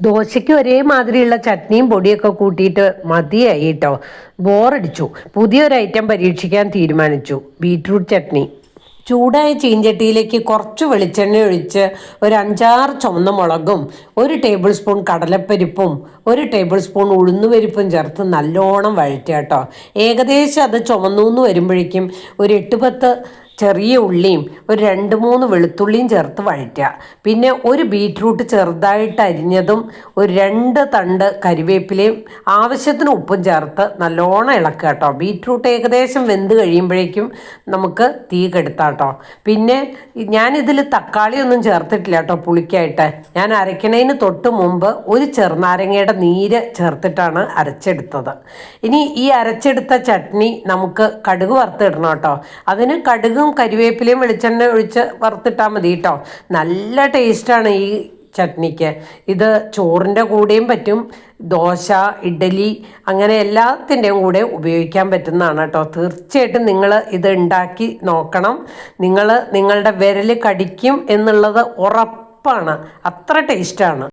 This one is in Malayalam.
ദോശയ്ക്ക് ഒരേ മാതിരിയുള്ള ചട്നിയും പൊടിയൊക്കെ കൂട്ടിയിട്ട് മതിയായി കേട്ടോ ബോറടിച്ചു. പുതിയൊരു ഐറ്റം പരീക്ഷിക്കാൻ തീരുമാനിച്ചു. ബീട്രൂട്ട് ചട്നി. ചൂടായ ചീഞ്ചട്ടിയിലേക്ക് കുറച്ച് വെളിച്ചെണ്ണ ഒഴിച്ച് ഒരു അഞ്ചാറ് ചുവന്ന മുളകും ഒരു ടേബിൾ സ്പൂൺ കടലപ്പരിപ്പും ഒരു ടേബിൾ സ്പൂൺ ഉഴുന്നുപരിപ്പും ചേർത്ത് നല്ലോണം വഴറ്റുക കേട്ടോ ഏകദേശം അത് ചുമന്നൂന്ന് വരുമ്പോഴേക്കും ഒരു എട്ട് പത്ത് ചെറിയ ഉള്ളിയും ഒരു രണ്ട് മൂന്ന് വെളുത്തുള്ളിയും ചേർത്ത് വഴറ്റുക. പിന്നെ ഒരു ബീറ്റ്റൂട്ട് ചെറുതായിട്ട് അരിഞ്ഞതും ഒരു രണ്ട് തണ്ട് കരിവേപ്പിലയും ആവശ്യത്തിന് ഉപ്പും ചേർത്ത് നല്ലോണം ഇളക്കുക കേട്ടോ. ബീറ്റ്റൂട്ട് ഏകദേശം വെന്ത് കഴിയുമ്പോഴേക്കും നമുക്ക് തീ കെടുത്താം കേട്ടോ. പിന്നെ ഞാനിതിൽ തക്കാളിയൊന്നും ചേർത്തിട്ടില്ല കേട്ടോ പുളിക്കായിട്ട്. ഞാൻ അരയ്ക്കണതിന് തൊട്ട് മുമ്പ് ഒരു ചെറുനാരങ്ങയുടെ നീര് ചേർത്തിട്ടാണ് അരച്ചെടുത്തത്. ഇനി ഈ അരച്ചെടുത്ത ചട്നി നമുക്ക് കടുക് വറുത്തിടണം കേട്ടോ. അതിന് കടുകും കരിവേപ്പിലയും വെളിച്ചെണ്ണ ഒഴിച്ച് വറുത്തിട്ടാൽ മതി കേട്ടോ നല്ല ടേസ്റ്റാണ് ഈ ചട്നിക്ക്. ഇത് ചോറിന്റെ കൂടെയും പറ്റും ദോശ ഇഡ്ഡലി അങ്ങനെ എല്ലാത്തിന്റെയും കൂടെ ഉപയോഗിക്കാൻ പറ്റുന്നതാണ് കേട്ടോ തീർച്ചയായിട്ടും നിങ്ങൾ ഇത് ഉണ്ടാക്കി നോക്കണം. നിങ്ങൾ നിങ്ങളുടെ വിരൽ കടിക്കും എന്നുള്ളത് ഉറപ്പാണ്. അത്ര ടേസ്റ്റാണ്.